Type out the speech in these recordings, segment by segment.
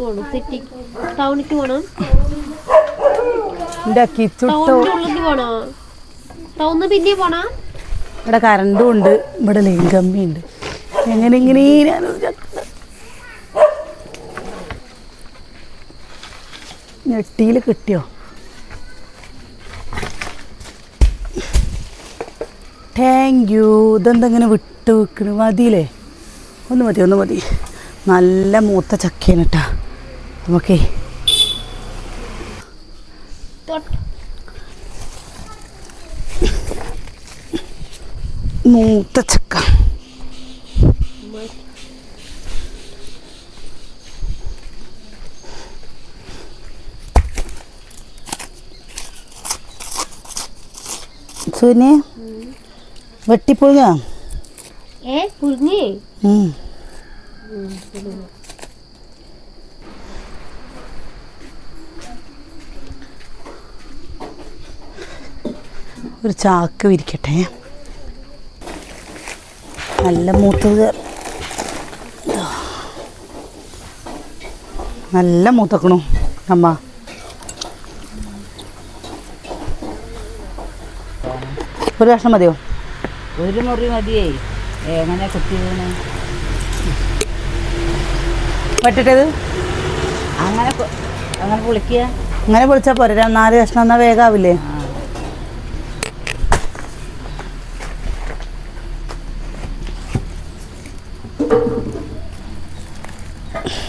പോണം. സിറ്റി ടൗണിക്ക് പോണം. പിന്നെ പോണോ. ഇവിടെ കറണ്ടും ഉണ്ട്. ഇവിടെ ലൈൻ ഉണ്ട് എങ്ങനെ ഇങ്ങനെ ഞെട്ടിയിൽ കിട്ടിയോ? താങ്ക് യു ഇതെന്താ ഇങ്ങനെ വിട്ട് വെക്കണ് മതിയില്ലേ? ഒന്ന് മതി ഒന്ന് മതി. നല്ല മൂത്ത ചക്കയാണ് കേട്ടാ നമുക്കേ. മൂത്ത ചക്ക. സുനി വെട്ടിപ്പുഴുക? ഏ പുഴുങ്ങി? ഒരു ചാക്ക് വിരിക്കട്ടെ. നല്ല മൂത്തത്. നല്ല മൂത്തക്കണു അമ്മ. ഒരു കഷ്ണം മതിയോ? ഒരു മുറി മതിയേ. എങ്ങനെ കുത്തി വീണ് വെട്ടിട്ടത് അങ്ങനെ അങ്ങനെ പൊളിക്കുക. അങ്ങനെ പൊളിച്ചാൽ പോരെ. നാല് കഷ്ണം എന്നാൽ വേഗാവില്ലേ.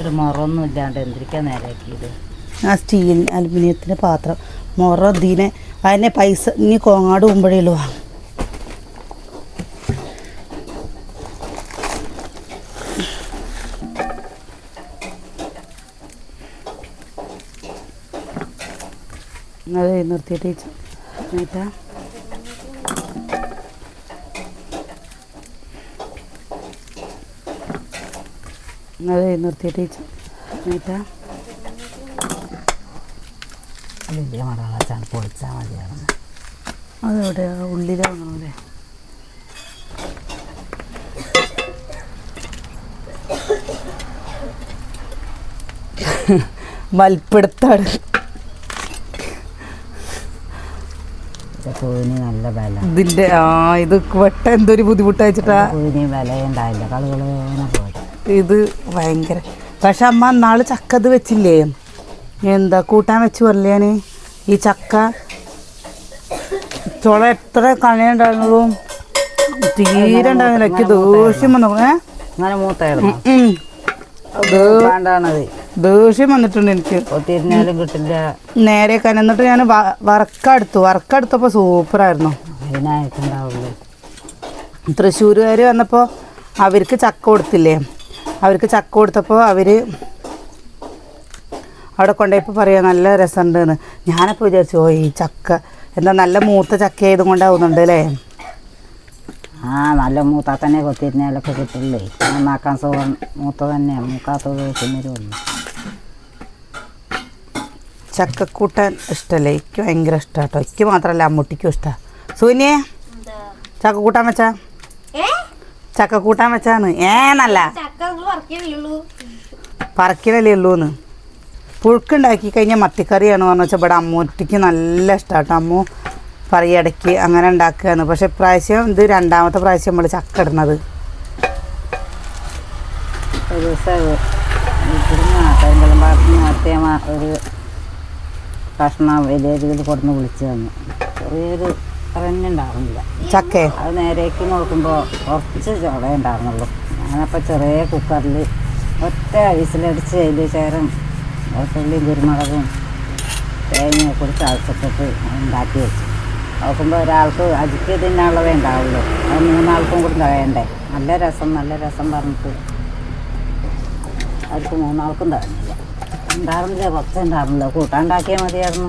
ഒരു മുറൊന്നും ഇല്ലാണ്ട് എന്തിരിക്കാൻ നേരാക്കിയത്? ആ സ്റ്റീൽ അലുമിനിയത്തിന്റെ പാത്രം. മുറ ഇതിനെ അതിനെ പൈസ ഇനി കോങ്ങാട് പോകുമ്പോഴേ ഉള്ളൂ വാങ്ങും. അത് നിർത്തിയിട്ട് എന്നിട്ടാ അത് നിർത്തിയിട്ട് എന്നിട്ടാ വലിയ മടകളാച്ചാണ് പൊളിച്ചാൽ മതിയായിരുന്നു. അതെവിടെ ഉള്ളിലാണല്ലേ? മൽപ്പിടുത്താണ് പൂവിന് നല്ല വില. ഇതിന്റെ ആ ഇത് വെട്ട എന്തൊരു ബുദ്ധിമുട്ടയച്ചിട്ടാ പൂവിന് വിലയുണ്ടായില്ല കളുകളേനെ പോയി. ഇത് ഭയങ്കര പക്ഷെ അമ്മ നാൾ ചക്ക ഇത് വെച്ചില്ലേ? എന്താ കൂട്ടാൻ വെച്ച് പറയാണ് ഈ ചക്ക. ചുള എത്ര കണയുണ്ടായിരുന്നതും തീരെ ഉണ്ടായിരുന്നില്ല. എനിക്ക് ദേഷ്യം വന്നു. ഏ? അങ്ങനെ മൂത്തായിരുന്നു. വേണ്ടാണത് ദേഷ്യം വന്നിട്ടുണ്ട് എനിക്ക്. കിട്ടില്ല. നേരെ കനന്നിട്ട് ഞാൻ വറക്കെടുത്തു. വറക്കെടുത്തപ്പോൾ സൂപ്പറായിരുന്നു. അതിനായിട്ടുണ്ടാവുള്ളൂ. തൃശ്ശൂരുകാർ വന്നപ്പോൾ അവർക്ക് ചക്ക കൊടുത്തില്ലേ? അവർക്ക് ചക്ക കൊടുത്തപ്പോൾ അവർ അവിടെ കൊണ്ടുപോയപ്പോൾ പറയാ നല്ല രസമുണ്ടെന്ന്. ഞാനപ്പോൾ വിചാരിച്ചു ഓ ഈ ചക്ക എന്താ നല്ല മൂത്ത ചക്ക ആയതും കൊണ്ടാവുന്നുണ്ട് അല്ലേ? ആ നല്ല മൂത്താ തന്നെ കൊത്തിരിഞ്ഞാലൊക്കെ കിട്ടില്ലേ നന്നാക്കാൻ സുഖം. മൂത്ത തന്നെയാണ് മൂക്കാത്തത് തിന്നരുള്ളൂ ചക്കക്കൂട്ടാൻ ഇഷ്ടമല്ലേ എനിക്ക് ഭയങ്കര ഇഷ്ടമാണ് കേട്ടോ എനിക്ക് മാത്രമല്ല അമ്മൂട്ടിക്കും ഇഷ്ടമാണ് സൂന്യേ ചക്കക്കൂട്ടാൻ വെച്ചാ? ഏ? ചക്കക്കൂട്ടാൻ വെച്ചാന്ന്? നിങ്ങൾ പറിക്കണില്ലുള്ളൂ പറക്കിലല്ലേ ഉള്ളൂന്ന്. പുഴുക്കുണ്ടാക്കി കഴിഞ്ഞാൽ മത്തിക്കറിയാണ് പറഞ്ഞു വെച്ചാൽ ഇവിടെ അമ്മൂട്ടിക്ക് നല്ല ഇഷ്ടമാട്ടോ അമ്മു പറയടയ്ക്ക് അങ്ങനെ ഉണ്ടാക്കുകയാണ്. പക്ഷെ പ്രാവശ്യം ഇത് രണ്ടാമത്തെ പ്രാവശ്യം നമ്മൾ ചക്ക ഇടുന്നത്. ഒരു ദിവസം ഒരു കഷ്ണം വലിയ രീതിയിൽ കൊടുന്ന് വിളിച്ചു തന്നു. ചെറിയൊരു തന്നെ ചക്ക ചക്കേ അത് നേരേക്ക് നോക്കുമ്പോൾ കുറച്ച് ചോളേ ഉണ്ടാവുന്നുള്ളൂ ഞാനപ്പോൾ ചെറിയ കുക്കറിൽ ഒറ്റ വിസിലടിച്ച് അതിൽ ചേരം വെളുത്തുള്ളിയും കുരുമുളകും തേങ്ങയെ കൂടി ചതച്ചിട്ടിട്ട് ഉണ്ടാക്കി വെച്ചു. നോക്കുമ്പോൾ ഒരാൾക്ക് അജിക്ക് തിന്നാനുള്ളതേ ഉണ്ടാവുള്ളൂ. അത് മൂന്നാൾക്കും കൂടി തഴയണ്ടേ നല്ല രസം നല്ല രസം പറഞ്ഞിട്ട് അവർക്ക് മൂന്നാൾക്കും തരുന്നില്ല ഉണ്ടായിരുന്നില്ല കുറച്ച് ഉണ്ടായിരുന്നില്ല. കൂട്ടാണ്ടാക്കിയാൽ മതിയായിരുന്നു.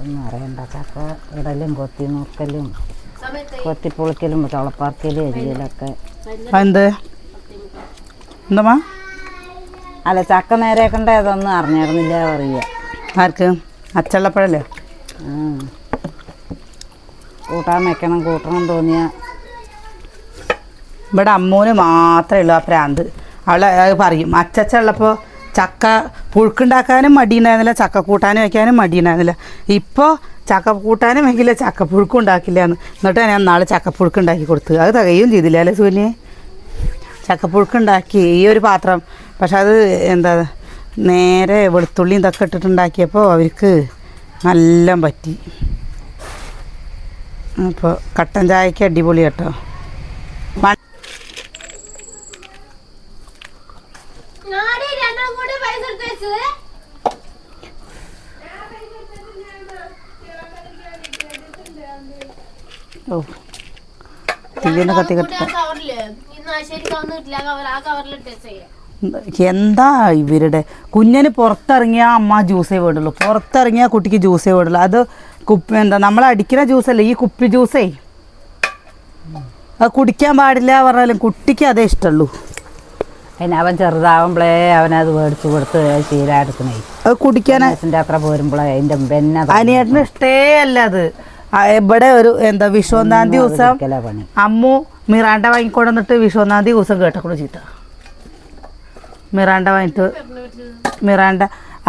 ഒന്നും അറിയണ്ട ചക്ക ഇടലും കൊത്തി നോക്കലും കൊത്തിപ്പൊളിക്കലും തുളപ്പാർക്കലും എരിയലൊക്കെ എന്ത് എന്താ അല്ല ചക്ക നേരെക്കണ്ട ഇതൊന്നും അറിഞ്ഞായിരുന്നില്ല പറയുക. ആർക്ക്? അച്ചള്ളപ്പഴല്ലേ. കൂട്ടാൻ വെക്കണം കൂട്ടണം തോന്നിയ. ഇവിടെ അമ്മൂന് മാത്രമേ ഉള്ളൂ ആ പ്രാന്ത്. അത് പറയും. അച്ചച്ച ഉള്ളപ്പോൾ ചക്ക പുഴുക്കുണ്ടാക്കാനും മടിയുണ്ടായിരുന്നില്ല ചക്ക കൂട്ടാനും വയ്ക്കാനും മടിയുണ്ടായിരുന്നില്ല. ഇപ്പോൾ ചക്ക കൂട്ടാനും വെക്കില്ല ചക്ക പുഴുക്കും ഉണ്ടാക്കില്ല എന്ന് എന്നിട്ട് ഞാൻ നാളെ ചക്കപ്പുഴുക്ക് ഉണ്ടാക്കി കൊടുത്തു. അത് തികയും ചെയ്തില്ല അല്ലേ സൂര്യ ചക്കപ്പുഴുക്ക് ഉണ്ടാക്കി ഈ ഒരു പാത്രം. പക്ഷെ അത് എന്താ നേരെ വെളുത്തുള്ളിയും ഇതൊക്കെ ഇട്ടിട്ടുണ്ടാക്കിയപ്പോൾ അവർക്ക് നല്ല പറ്റി. അപ്പോൾ കട്ടൻ ചായക്ക് അടിപൊളി കേട്ടോ മ- ഞാനീ രണ്ടാം കൂടി പൈസ എടുത്ത് വെച്ചത് ഓ തീയന്നെ കത്തി കത്തി കവറിൽ ഇന്ന് ശരിക്കും വന്നിട്ടില്ല കവർ ആ കവറിൽ കത്തി കത്തി എന്താ ഇവരുടെ കുഞ്ഞിന് പുറത്തിറങ്ങിയ അമ്മ ജ്യൂസേ വേണ്ടുള്ളൂ പുറത്തിറങ്ങിയ കുട്ടിക്ക് ജ്യൂസേ വേണ്ടുള്ളൂ അത് കുപ്പി എന്താ നമ്മൾ അടിക്കുന്ന ജ്യൂസല്ലേ ഈ കുപ്പി ജ്യൂസേ? അത് കുടിക്കാൻ പാടില്ല പറഞ്ഞാലും കുട്ടിക്ക് അതേ ഇഷ്ടമുള്ളൂ പിന്നെ അവൻ ചെറുതാവുമ്പോഴേ അവനത് മേടിച്ചു കൊടുത്ത് ശീലമെടുക്കണേ അത് കുടിക്കാൻ യാത്ര അത്ര പോരുമ്പോഴേ അതിന്റെ പിന്നെ അനിയേട്ടന് ഇഷ്ടേ അല്ല അത്. ഇവിടെ ഒരു എന്താ വിശ്വനാഥ് ദിവസം അമ്മു മിറാണ്ട വാങ്ങിക്കൊണ്ടുവന്നിട്ട് വിശ്വനാഥ് ദിവസം കേട്ടക്കൂടെ ചീത്ത. മിറാണ്ട വാങ്ങിട്ട് മിറാണ്ട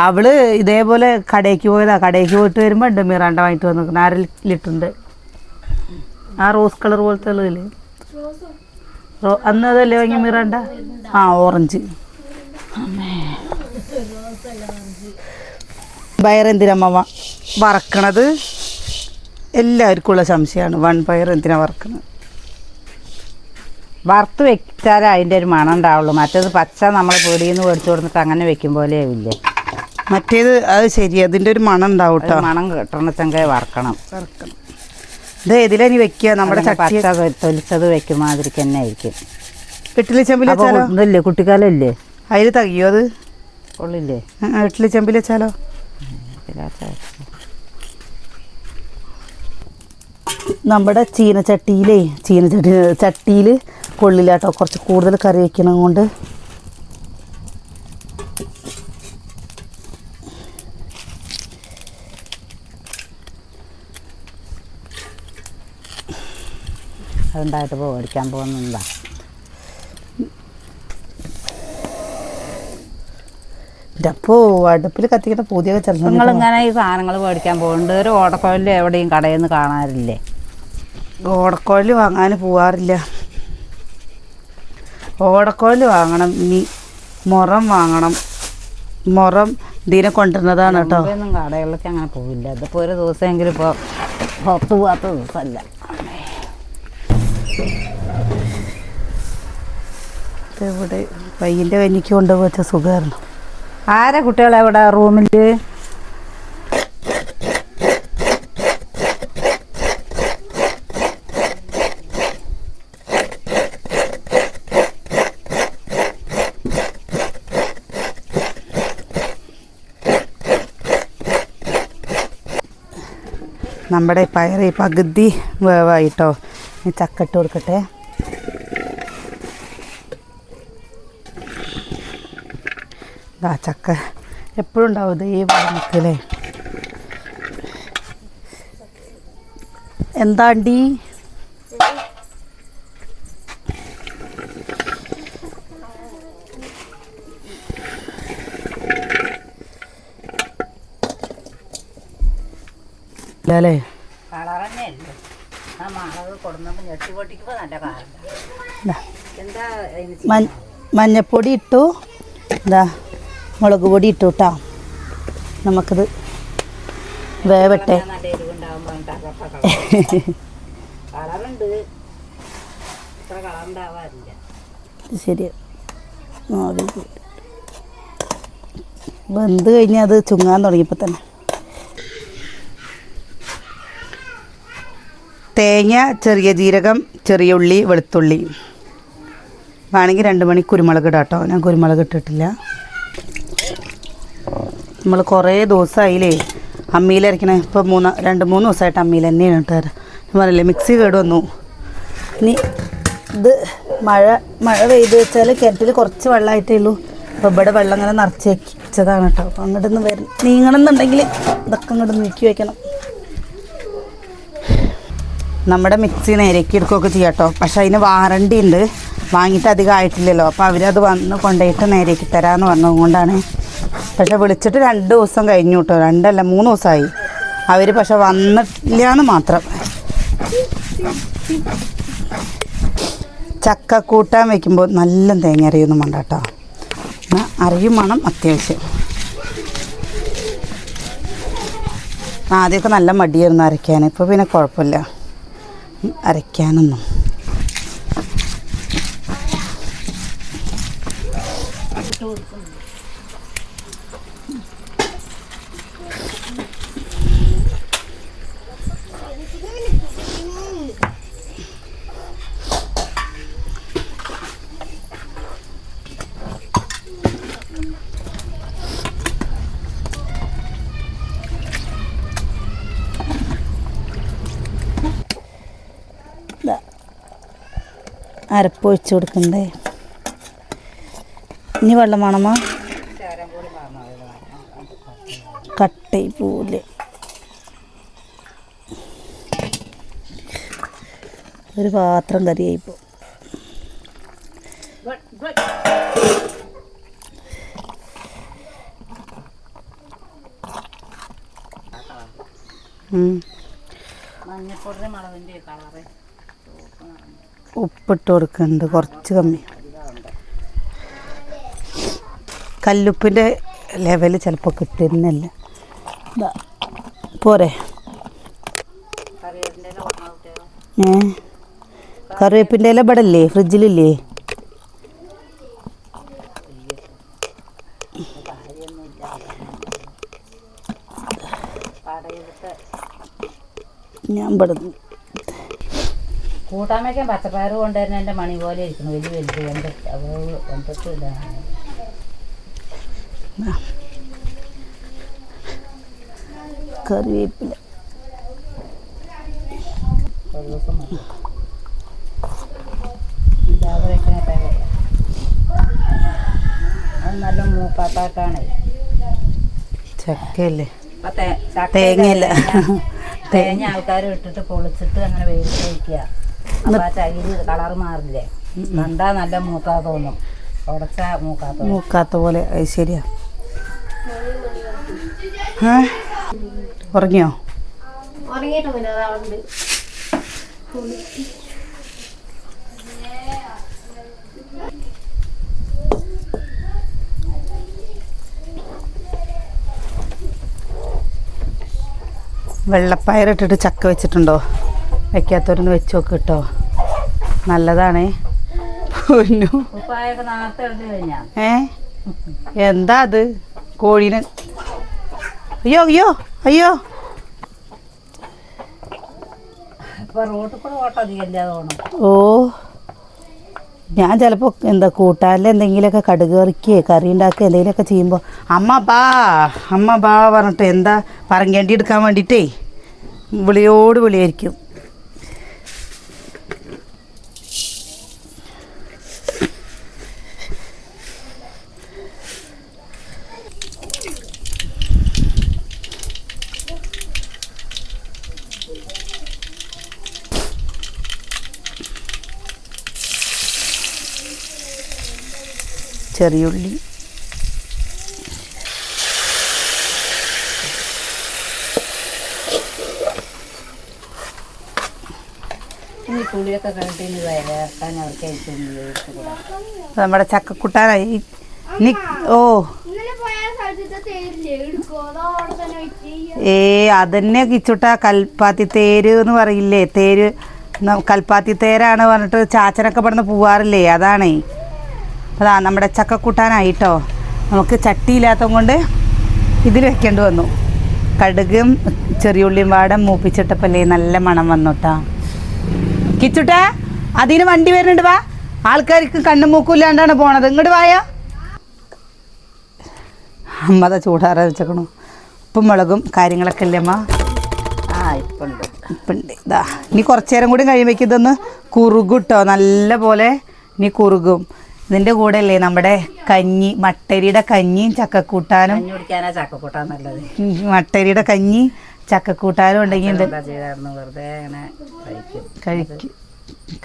അവൾ ഇതേപോലെ കടയ്ക്ക് പോയതാ. കടയ്ക്ക് പോയിട്ട് വരുമ്പോൾ ഉണ്ട് മിറാണ്ട വാങ്ങിട്ട് വന്നു അര ലിറ്ററിന്റെ ആ റോസ് കളർ പോലത്തെ ഉള്ളതില്ലേ റോ അന്ന് അതല്ലേ വാങ്ങിയ മിറാണ്ട? ആ ഓറഞ്ച്. വയറെന്തിനമ്മ വറക്കണത്? എല്ലാവർക്കും ഉള്ള സംശയമാണ്. വൺ പയർ എന്തിനാ വറക്കുന്നത് വറുത്ത് വെച്ചാൽ അതിന്റെ ഒരു മണം ഉണ്ടാവുള്ളൂ. മറ്റേത് പച്ച നമ്മൾ പൊടിയിൽ നിന്ന് മേടിച്ചു കൊടുത്തിട്ട് അങ്ങനെ വെക്കും പോലെ ആവില്ലേ? മറ്റേത് അത് ശരി അതിന്റെ ഒരു മണം ഉണ്ടാവും മണം കേട്ടോ മണം കിട്ടണച്ചെങ്കിൽ വറക്കണം. ഇത് ഏതിലാ നീ വെക്കുക. നമ്മുടെ പച്ച തൊലിച്ചത് വെക്കും മാതിരി തന്നെ ആയിരിക്കും. ഇഡ്ഡലി ചെമ്പിൽ ഒന്നുമില്ലേ കുട്ടിക്കാലം ഇല്ലേ കുട്ടിക്കാലല്ലേ? അതിൽ തകിയോ അത്? കൊള്ളില്ലേ? ഇഡ്ഡലി ചെമ്പിൽ വെച്ചാലോ? നമ്മുടെ ചീനച്ചട്ടിയിലേ ചീനച്ചട്ടി ചട്ടിയിൽ കൊള്ളില്ല കേട്ടോ കുറച്ച് കൂടുതൽ കറി വയ്ക്കണം കൊണ്ട്. അതുണ്ടായിട്ട് പോകും മേടിക്കാൻ പോകുന്നതാ അപ്പോൾ അടുപ്പിൽ കത്തിക്കുന്ന പൂതിയൊക്കെ ചെറുപ്പം നിങ്ങളിങ്ങനെ ഈ സാധനങ്ങൾ മേടിക്കാൻ പോകുന്നുണ്ട് ഒരു ഓടക്കോലിൽ എവിടെയും കടയിൽ നിന്ന് കാണാറില്ലേ? ഓടക്കോൽ വാങ്ങാൻ പോവാറില്ല. ഓടക്കോൽ വാങ്ങണം ഇനി മുറം വാങ്ങണം. മുറം ഇതിനെ കൊണ്ടുവരുന്നതാണ് കേട്ടോ. കടകളിലൊക്കെ അങ്ങനെ പോവില്ല. ഇതിപ്പോൾ ഒരു ദിവസമെങ്കിലും ഇപ്പോൾ പുറത്ത് പോകാത്ത ദിവസമല്ല. ഇവിടെ പയ്യന്റെ കഞ്ഞിക്ക് കൊണ്ടുപോച്ച സുഖമായിരുന്നു. ആരാ കുട്ടികളെ ഇവിടെ റൂമിൽ നമ്മുടെ പയറ് ഈ പകുതി വേവായിട്ടോ. ഈ ചക്കട്ട് കൊടുക്കട്ടെ. ആ ചക്ക എപ്പോഴും ഉണ്ടാവും ഈ നിൽക്കല്ലേ എന്താണ്ടി? അല്ലേ കളർ തന്നെയല്ലേ ആ മണത് കൊടുന്നപ്പോൾ ഞെട്ടി പൊട്ടിക്കുമ്പോൾ നല്ല കാലം ഇതാ എന്താ അതിന് മഞ്ഞ മഞ്ഞപ്പൊടി ഇട്ടു. എന്താ മുളക് പൊടി ഇട്ടു കേട്ടോ നമുക്കിത് വേവട്ടെ. ശരി. വെന്ത് കഴിഞ്ഞാൽ അത് ചുങ്ങാൻ തുടങ്ങിയപ്പോൾ തന്നെ. തേങ്ങ ചെറിയ ജീരകം ചെറിയ ഉള്ളി വെളുത്തുള്ളി. വേണമെങ്കിൽ രണ്ട് മണി കുരുമുളക് ഇടാം കേട്ടോ ഞാൻ കുരുമുളക് ഇട്ടിട്ടില്ല. നമ്മൾ കുറേ ദിവസമായില്ലേ അമ്മിയിലരക്കണേ ഇപ്പോൾ മൂന്ന് രണ്ട് മൂന്ന് ദിവസമായിട്ട് അമ്മിയിൽ തന്നെയാണ് ഇട്ടാറ് ഞാൻ പറയില്ലേ മിക്സി കേട് വന്നു. ഇനി ഇത് മഴ മഴ പെയ്ത് വെച്ചാൽ കിണറ്റിൽ കുറച്ച് വെള്ളമായിട്ടേ ഉള്ളൂ. അപ്പോൾ ഇവിടെ വെള്ളം ഇങ്ങനെ നിറച്ച് വെച്ചതാണ് കേട്ടോ. അപ്പോൾ അങ്ങോട്ടൊന്ന് വരും വരും നീങ്ങണമെന്നുണ്ടെങ്കിൽ ഇതൊക്കെ അങ്ങോട്ട് നീക്കി വെക്കണം. നമ്മുടെ മിക്സി നേരേക്ക് എടുക്കുകയൊക്കെ ചെയ്യാട്ടോ. കേട്ടോ പക്ഷെ അതിന് വാറണ്ടി ഉണ്ട്. വാങ്ങിയിട്ട് അധികം ആയിട്ടില്ലല്ലോ. അപ്പോൾ അവരത് വന്ന് കൊണ്ടുപോയിട്ട് നേരേക്ക് തരാമെന്ന് പറഞ്ഞതുകൊണ്ടാണ്. പക്ഷെ വിളിച്ചിട്ട് രണ്ട് ദിവസം കഴിഞ്ഞു കേട്ടോ. രണ്ടല്ല മൂന്ന് ദിവസമായി. അവർ പക്ഷെ എന്ന് മാത്രം. ചക്ക കൂട്ടാൻ വെക്കുമ്പോൾ നല്ല തേങ്ങ അറിയൊന്നും വേണ്ട കേട്ടോ. എന്നാൽ അറിയും വേണം അത്യാവശ്യം. ആദ്യമൊക്കെ നല്ല മടിയായിരുന്നു അരയ്ക്കാൻ. ഇപ്പോൾ പിന്നെ കുഴപ്പമില്ല. അരയ്ക്കാനൊന്നും. ദാ, അരപ്പ് ഒഴിച്ച് കൊടുക്കണ്ടേ? ഇനി വെള്ളം വേണമോ? കട്ടി പോലെ ഒരു പാത്രം കറിയായിപ്പോ ഉം. മഞ്ഞപ്പൊടി മുളകിന്റെ കളറ്. ഉപ്പിട്ട് കൊടുക്കുന്നുണ്ട് കുറച്ച് കമ്മി. കല്ലുപ്പിന്റെ ലെവൽ ചിലപ്പോൾ കിട്ടുന്നില്ല പോരെ. ഏ? കറിവേപ്പിന്റെ ഇല ഇവിടെ ഇല്ലേ ഫ്രിഡ്ജിലില്ലേ? ഞാൻ ഇവിടെ കൂട്ടാൻ വയ്ക്കാൻ പച്ചപ്പയർ കൊണ്ടുവരുന്ന എന്റെ മണി പോലെ ഇരിക്കുന്നു. വലിയ വലുത്. എന്തൊക്കെയില്ല കറിവേപ്പില. നല്ല മൂപ്പാട്ടാണ് ചക്കല്ലേ തേങ്ങയില്ല. തേങ്ങ ആൾക്കാർ ഇട്ടിട്ട് പൊളിച്ചിട്ട് അങ്ങനെ വെയിലത്ത് വയ്ക്കുക അപ്പൊ ആ ചകിരി കളറ് മാറില്ലേ? കണ്ടാ നല്ല മൂക്കാ തോന്നും. ഉടച്ച മൂക്കാ തോന്നും. മൂക്കാത്ത പോലെ അത് ശരിയാ. ഏ? ഉറങ്ങിയോ? വെള്ളപ്പയറിട്ടിട്ട് ചക്ക വെച്ചിട്ടുണ്ടോ? വെക്കാത്തവരൊന്ന് വെച്ച് നോക്ക് കേട്ടോ നല്ലതാണേ. പൊന്നു. ഏ? എന്താ അത്? കോഴീനെ. അയ്യോ അയ്യോ അയ്യോ. ഓ. ഞാൻ ചിലപ്പോ എന്താ കൂട്ടാനിൽ എന്തെങ്കിലുമൊക്കെ കടുക് കറിക്കുകയോ കറി ഉണ്ടാക്കുക എന്തെങ്കിലുമൊക്കെ ചെയ്യുമ്പോൾ അമ്മ ബാ അമ്മ ബാ പറഞ്ഞിട്ട് എന്താ പറങ്കേണ്ടി എടുക്കാൻ വേണ്ടിയിട്ടേ വിളിയോട് വിളിയായിരിക്കും ചെറിയുള്ളി ഈ പുളിയൊക്കെ കഴിഞ്ഞിട്ട് ഇനി വേക്കാൻ അവർക്ക് ഏറ്റവും നമ്മുടെ ചക്കക്കുട്ടാനായി നി ഓ ഇന്നലെ പോയ സ്ഥലത്തെ തേരില്ലേ എടുക്കോ അതോ അവിടെ നമ്മുടെ ചക്കക്കുട്ടാനായി. ഓ. ഏ അതന്നെ കിച്ചുട്ട കൽപ്പാത്തി തേര് എന്ന് പറയില്ലേ? തേര് കൽപ്പാത്തി തേരാണ് പറഞ്ഞിട്ട് ചാച്ചനൊക്കെ ഇവിടുന്ന് പോവാറില്ലേ? അതാണേ. അതാ നമ്മുടെ ചക്കക്കൂട്ടാനായിട്ടോ. നമുക്ക് ചട്ടിയില്ലാത്തത് കൊണ്ട് ഇതിൽ വെക്കേണ്ടി വന്നു. കടുകും ചെറിയുള്ളിയും വാടം മൂപ്പിച്ചിട്ടപ്പല്ലേ നല്ല മണം വന്നുട്ടാ. കിച്ചുട്ട അതിന് വണ്ടി വരുന്നുണ്ട് വാ. ആൾക്കാർക്ക് കണ്ണും മൂക്കൂല്ലാണ്ടാണ് പോണത്. ഇങ്ങോട്ട് വായോ. അമ്മത ചൂടാറാ വെച്ചേക്കണു ഉപ്പും മുളകും കാര്യങ്ങളൊക്കെ അല്ലേ അമ്മ? ആ ഇപ്പം ഉണ്ട് ഇപ്പുണ്ട്. ഇതാ ഇനി കുറച്ചു നേരം കൂടി കഴിയുമ്പോഴേക്കും ഇതൊന്ന് കുറുകും കേട്ടോ നല്ല പോലെ ഇനി കുറുകും. ഇതിന്റെ കൂടെ അല്ലേ നമ്മുടെ കഞ്ഞി മട്ടരിയുടെ കഞ്ഞിയും ചക്കക്കൂട്ടാനും. മട്ടരിയുടെ കഞ്ഞി ചക്കക്കൂട്ടാനും ഉണ്ടെങ്കിൽ കഴിക്കും.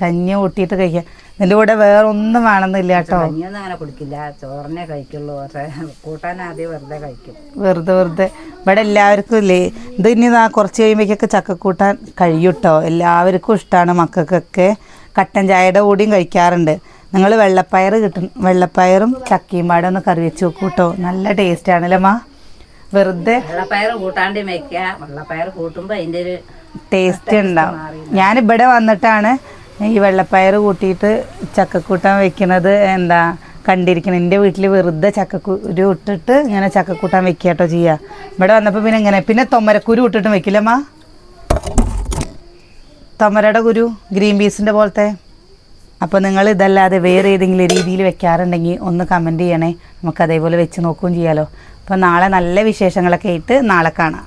കഞ്ഞി കൂട്ടിയിട്ട് കഴിക്കാം. ഇതിന്റെ കൂടെ വേറെ ഒന്നും വേണമെന്നില്ല കേട്ടോ. കഞ്ഞിയൊന്നും അങ്ങനെ കുടിക്കില്ല. ചോറിനെ കഴിക്കുള്ളൂ. പക്ഷേ കൂട്ടാൻ ആദ്യം വെറുതെ കഴിക്കും. വെറുതെ വെറുതെ. ഇവിടെ എല്ലാവർക്കും ഇല്ലേ? ഇത് ഇനി നാ കുറച്ച് കഴിയുമ്പോഴേക്കൊക്കെ ചക്കക്കൂട്ടാൻ കഴിയും കേട്ടോ. എല്ലാവർക്കും ഇഷ്ടമാണ് മക്കൾക്കൊക്കെ. കട്ടൻ ചായയുടെ കൂടിയും കഴിക്കാറുണ്ട്. നിങ്ങൾ വെള്ളപ്പയർ കിട്ടും. വെള്ളപ്പയറും ചക്കയും പാടെ ഒന്ന് കറി വെച്ച് നോക്കൂ കേട്ടോ. നല്ല ടേസ്റ്റ് ആണല്ലേ മാ? വെറുതെ വെള്ളപ്പയർ കൂട്ടാണ്ട് വെക്കുക വെള്ളപ്പയർ കൂട്ടുമ്പോൾ അതിന്റെ ഒരു ടേസ്റ്റ് ഉണ്ടാവും. ഞാൻ ഇവിടെ വന്നിട്ടാണ് ഈ വെള്ളപ്പയർ കൂട്ടിയിട്ട് ചക്കക്കൂട്ടാൻ വെക്കുന്നത്. എന്താ കണ്ടിരിക്കണം? എന്റെ വീട്ടിൽ വെറുതെ ചക്കക്കുരു ഇട്ടിട്ട് ഇങ്ങനെ ചക്കക്കൂട്ടാൻ വെക്കുക കേട്ടോ ചെയ്യുക ഇവിടെ വന്നപ്പോൾ പിന്നെ ഇങ്ങനെ. പിന്നെ തൊമരക്കുരു ഇട്ടിട്ടും വെക്കില്ലമ്മ തൊമരയുടെ കുരു ഗ്രീൻ പീസിന്റെ പോലത്തെ? അപ്പോൾ നിങ്ങൾ ഇതല്ലാതെ വേറെ ഏതെങ്കിലും രീതിയിൽ വെക്കാറുണ്ടെങ്കിൽ ഒന്ന് കമന്റ് ചെയ്യണേ. നമുക്ക് അതേപോലെ വെച്ച് നോക്കുകയും ചെയ്യാലോ. അപ്പോൾ നാളെ നല്ല വിശേഷങ്ങളൊക്കെ ആയിട്ട് നാളെ കാണാം.